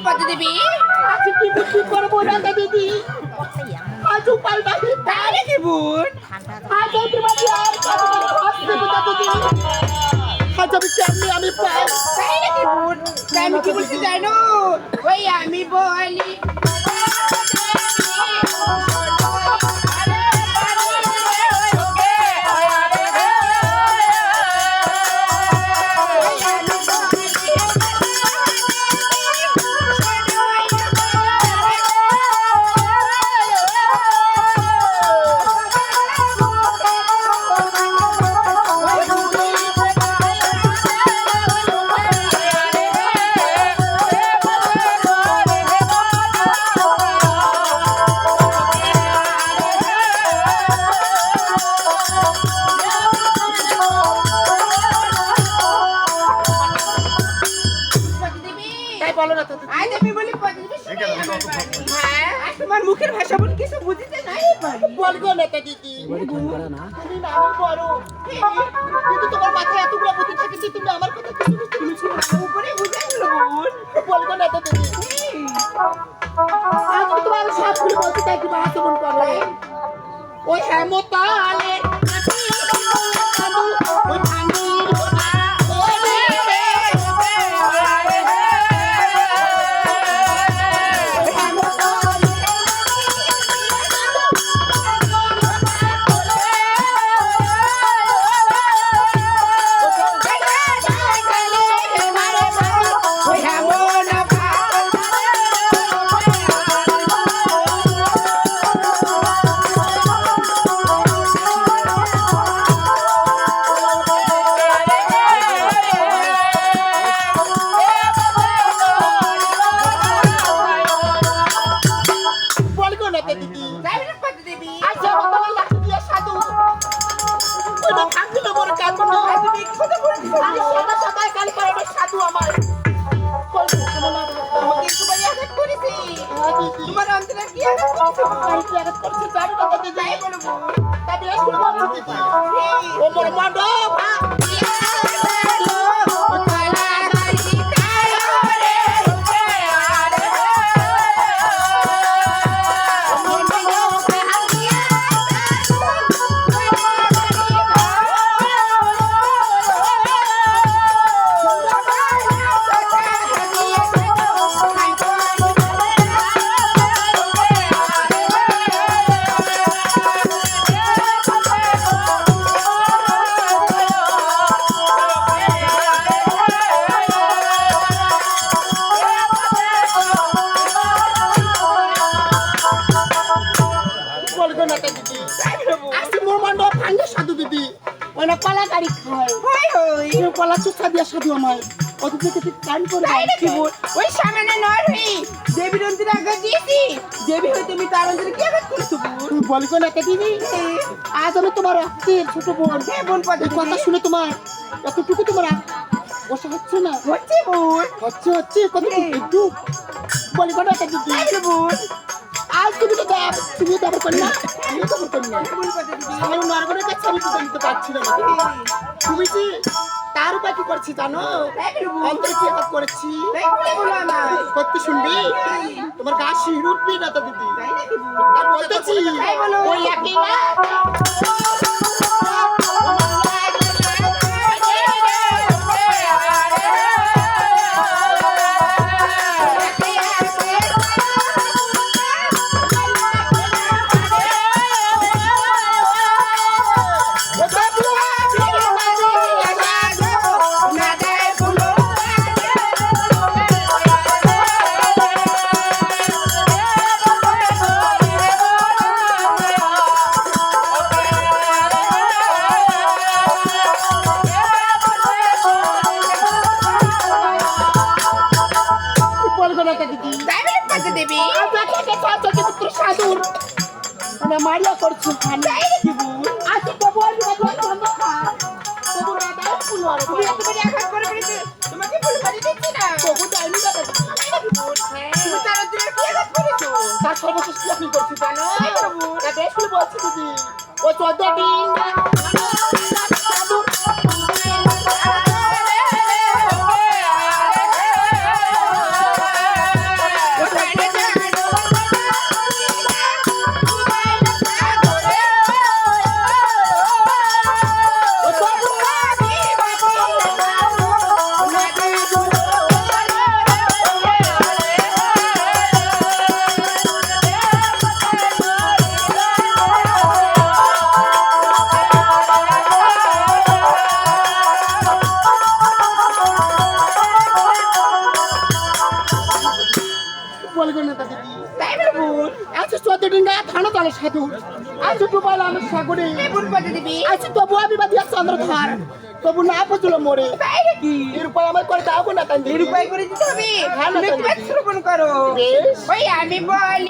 নেতা দিবি? আজকে দেবী আজ কি করব নেতা দিদি? আজ উপায় নাহি তাই কি বোন? আজ এই বিমানে আর কতদিন হাসতে নেতা দিদি। আজ আমি কেমনি আমি পাই? তাই নাকি বোন? আমি কি বলছি জানো? ওই আমি বলি। তোমার মুখের ভাষা বল কিছু বুঝিতে নাই পারি না নেতা দিদি। তুমি না। আমি বড়। কিন্তু তোমার মাথায় এতগুলো বুদ্ধি থাকে যে তুমি আমার কথা কিছু বুঝতে পারছ না। উপরে বুঝে গেল বোন। বলব নেতা দিদি। আজ আমি তোমার সবগুলো বলতে চাই তুমি হাতে মন করো। ওই হেমতালে ও মোর ওই না কলা গাড়ি খায়। কেউ কলা চুপা দিয়ে সাধু আমার। ওদের থেকে ঠিক টাইম করে ওই সামনে নয় দেবীর অন্তরে আঘাত দিয়েছি। দেবী হয়ে তুমি তার অন্তরে কি আঘাত করেছ তুমি বলব না দিদি আজ আমি তোমার রক্তের ছোট বোন। হ্যাঁ বোন এই কথা শুনে তোমার এতটুকু তোমার বসে হচ্ছে না। হচ্ছে বোন হচ্ছে হচ্ছে কত একটু বলব না দিদি বোন তুমি তো দেব তুমি দেব করি না আমি তো বোন পদ্ম দিদি নরগণের কাছে আমি তো দিতে পারছি না তুমি যে তার উপায় কি করছি জানো? অন্তরে কি আঘাত করেছি? করতে শুনবি? তোমার গা শির উঠবি না তো দিদি। বলতেছি ওই একই না? বলব না তো দিদি তাই বলে পদ্ম দেবী। একে চাচাকে পুত্র সাধুর মানে মারিয়া করছ খানে তো বলবি না তুই বন্ধ খা তবু না ফুল আর তুমি এতবারে আঘাত করে ফেলেছো তোমাকে ভুল করে দিচ্ছি না তবু যাইনি না তুমি তার অন্তরে কি আঘাত করেছ তার সর্বশেষ কি আপনি করছি জানো করব। বেশ বলছি দিদি। ও চোদ্দ দিন তাই বোন আচ্ছা চোদ্দ ডিঙ্গা থানো তাহলে সাধু আচ্ছা ডুবাইলে আমি সাগরে আচ্ছা তবু আমি বা দিয়া চন্দ্রধার তবু না পচল মরে এর উপায় আমার করে দাও না তাই এর উপায় করে দিতে হবে ভালো তুমি শ্রবণ করো ওই আমি বলি